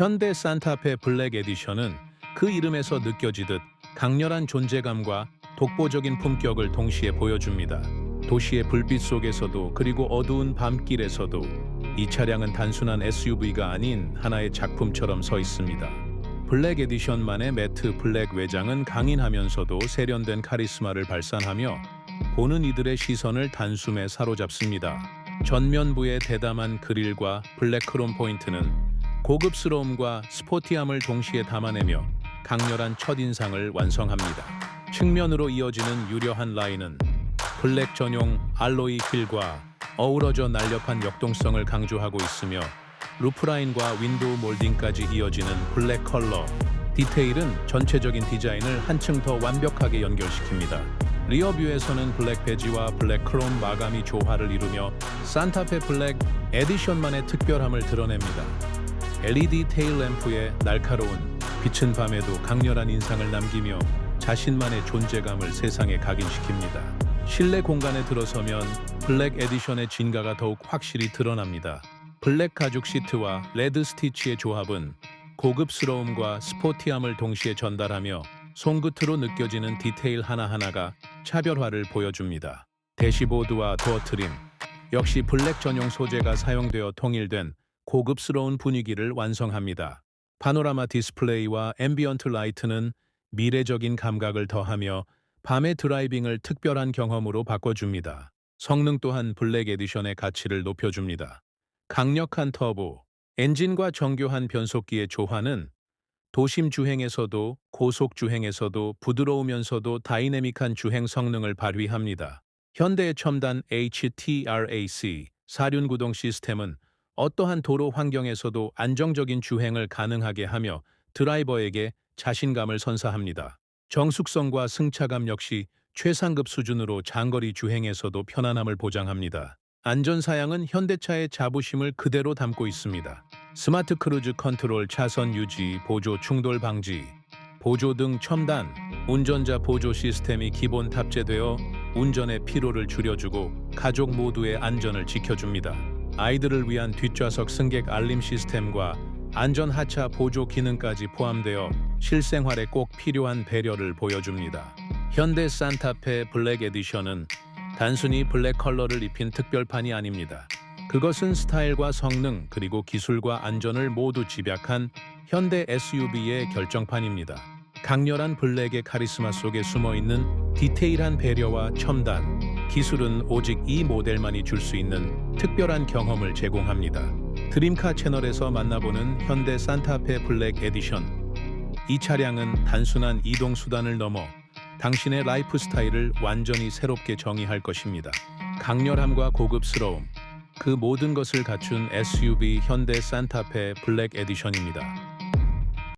현대 산타페 블랙 에디션은 그 이름에서 느껴지듯 강렬한 존재감과 독보적인 품격을 동시에 보여줍니다. 도시의 불빛 속에서도 그리고 어두운 밤길에서도 이 차량은 단순한 SUV가 아닌 하나의 작품처럼 서 있습니다. 블랙 에디션만의 매트 블랙 외장은 강인하면서도 세련된 카리스마를 발산하며 보는 이들의 시선을 단숨에 사로잡습니다. 전면부의 대담한 그릴과 블랙 크롬 포인트는 고급스러움과 스포티함을 동시에 담아내며 강렬한 첫인상을 완성합니다. 측면으로 이어지는 유려한 라인은 블랙 전용 알로이 휠과 어우러져 날렵한 역동성을 강조하고 있으며 루프라인과 윈도우 몰딩까지 이어지는 블랙 컬러 디테일은 전체적인 디자인을 한층 더 완벽하게 연결시킵니다. 리어뷰에서는 블랙 베지와 블랙 크롬 마감이 조화를 이루며 산타페 블랙 에디션만의 특별함을 드러냅니다. LED 테일 램프의 날카로운 빛은 밤에도 강렬한 인상을 남기며 자신만의 존재감을 세상에 각인시킵니다. 실내 공간에 들어서면 블랙 에디션의 진가가 더욱 확실히 드러납니다. 블랙 가죽 시트와 레드 스티치의 조합은 고급스러움과 스포티함을 동시에 전달하며 손끝으로 느껴지는 디테일 하나하나가 차별화를 보여줍니다. 대시보드와 도어 트림 역시 블랙 전용 소재가 사용되어 통일된 고급스러운 분위기를 완성합니다. 파노라마 디스플레이와 앰비언트 라이트는 미래적인 감각을 더하며 밤의 드라이빙을 특별한 경험으로 바꿔줍니다. 성능 또한 블랙 에디션의 가치를 높여줍니다. 강력한 터보, 엔진과 정교한 변속기의 조화는 도심 주행에서도 고속 주행에서도 부드러우면서도 다이내믹한 주행 성능을 발휘합니다. 현대의 첨단 HTRAC 사륜 구동 시스템은 어떠한 도로 환경에서도 안정적인 주행을 가능하게 하며 드라이버에게 자신감을 선사합니다. 정숙성과 승차감 역시 최상급 수준으로 장거리 주행에서도 편안함을 보장합니다. 안전사양은 현대차의 자부심을 그대로 담고 있습니다. 스마트 크루즈 컨트롤 차선 유지, 보조 충돌 방지, 보조 등 첨단 운전자 보조 시스템이 기본 탑재되어 운전의 피로를 줄여주고 가족 모두의 안전을 지켜줍니다. 아이들을 위한 뒷좌석 승객 알림 시스템과 안전 하차 보조 기능까지 포함되어 실생활에 꼭 필요한 배려를 보여줍니다. 현대 산타페 블랙 에디션은 단순히 블랙 컬러를 입힌 특별판이 아닙니다. 그것은 스타일과 성능 그리고 기술과 안전을 모두 집약한 현대 SUV의 결정판입니다. 강렬한 블랙의 카리스마 속에 숨어 있는 디테일한 배려와 첨단, 기술은 오직 이 모델만이 줄 수 있는 특별한 경험을 제공합니다. 드림카 채널에서 만나보는 현대 산타페 블랙 에디션. 이 차량은 단순한 이동 수단을 넘어 당신의 라이프 스타일을 완전히 새롭게 정의할 것입니다. 강렬함과 고급스러움, 그 모든 것을 갖춘 SUV 현대 산타페 블랙 에디션입니다.